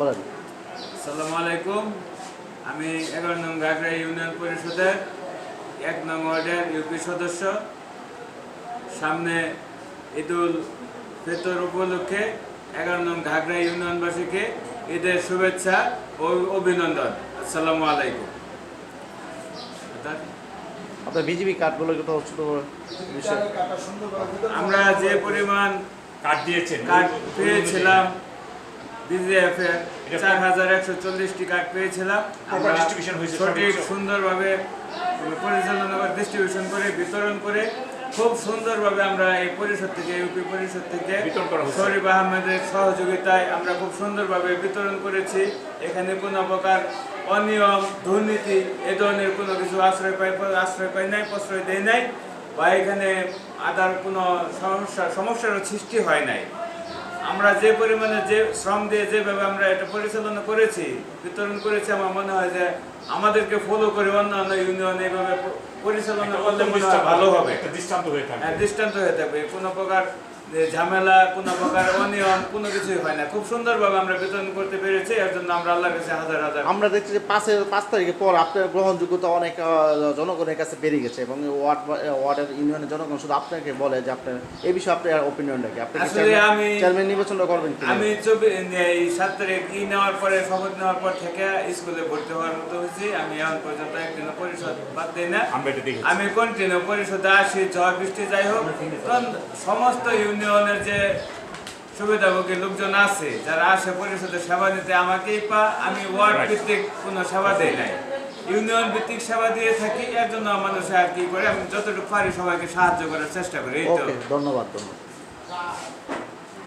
বলেন। আসসালামু আলাইকুম। আমি এগারো নং গাগরা ইউনিয়ন পরিষদের এক নং ওয়ার্ডের ইউপি সদস্য। সামনে ঈদুল ফিতর উপলক্ষে এগারো নং ঘাগরা ইউনিয়নবাসীকে ঈদের শুভেচ্ছা ও অভিনন্দন। আসসালামু আলাইকুম। আপনার বিজেপি কার্ডগুলো ছোট আমরা যে পরিমাণ কার্ড দিয়েছেন কার্ড পেয়েছিলাম বিজিএফ এর চার হাজার একশো চল্লিশটি কার্ড পেয়েছিলাম। আমরা হয়েছে সঠিক সুন্দরভাবে পরিচালনা করে ডিস্ট্রিবিউশন করে বিতরণ করে খুব সুন্দরভাবে আমরা এই পরিষদ থেকে ইউপি পরিষদ থেকে শরীফ আহমেদের সহযোগিতায় আমরা খুব সুন্দরভাবে বিতরণ করেছি। এখানে কোনো প্রকার অনিয়ম দুর্নীতি এ ধরনের কোনো কিছু আশ্রয় পাই আশ্রয় পাই নাই প্রশ্রয় দেয় নাই বা এখানে আদার কোনো সমস্যা সমস্যারও সৃষ্টি হয় নাই। আমরা যে পরিমাণে যে শ্রম দিয়ে যেভাবে আমরা এটা পরিচালনা করেছি বিতরণ করেছি আমার মনে হয় যে আমাদেরকে ফলো করে অন্যান্য ইউনিয়ন এইভাবে পরিচালনা করলে ভালো হবে দৃষ্টান্ত হয়ে থাকবে। হ্যাঁ, দৃষ্টান্ত হয়ে থাকবে। কোনো প্রকার ঝামেলা কোনো প্রকার অনিয়ম কোনো কিছুই হয় না। খুব সুন্দরভাবে আমরা বিতরণ করতে পেরেছি এর জন্য আমরা আল্লাহর কাছে হাজার হাজার আমরা দেখছি যে পাঁচের পাঁচ তারিখের পর আপনার গ্রহণযোগ্যতা অনেক জনগণের কাছে বেড়ে গেছে এবং ওয়ার্ড ওয়ার্ডের ইউনিয়নের জনগণ শুধু আপনাকে বলে যে আপনার এই বিষয়ে আপনার ওপিনিয়ন রাখে আপনি আসলে আমি- চেয়ারম্যান নির্বাচনটা করবেন আমি এই সাত তারিখ ই নেওয়ার পরে শপথ নেওয়ার পর থেকে স্কুলে ভর্তি হওয়ার মতো হয়েছি। আমি এখন পর্যন্ত একদিনও পরিষদ বাদ দিই না। আমি কন্টিনিউ পরিষদে আসি ঝড় বৃষ্টি যাই হোক। সমস্ত ইউনিয়নের যে সুবিধাভোগী লোকজন আছে যারা আসে পরিষদের সেবা নিতে আমাকেই পা আমি ওয়ার্ড ভিত্তিক কোনো সেবা দেয় নাই। ইউনিয়ন ভিত্তিক সেবা দিয়ে থাকি এর জন্য মানুষ আর কি করে আমি যতটুকু পারি সবাইকে সাহায্য করার চেষ্টা করি এই তো। ধন্যবাদ ধন্যবাদ।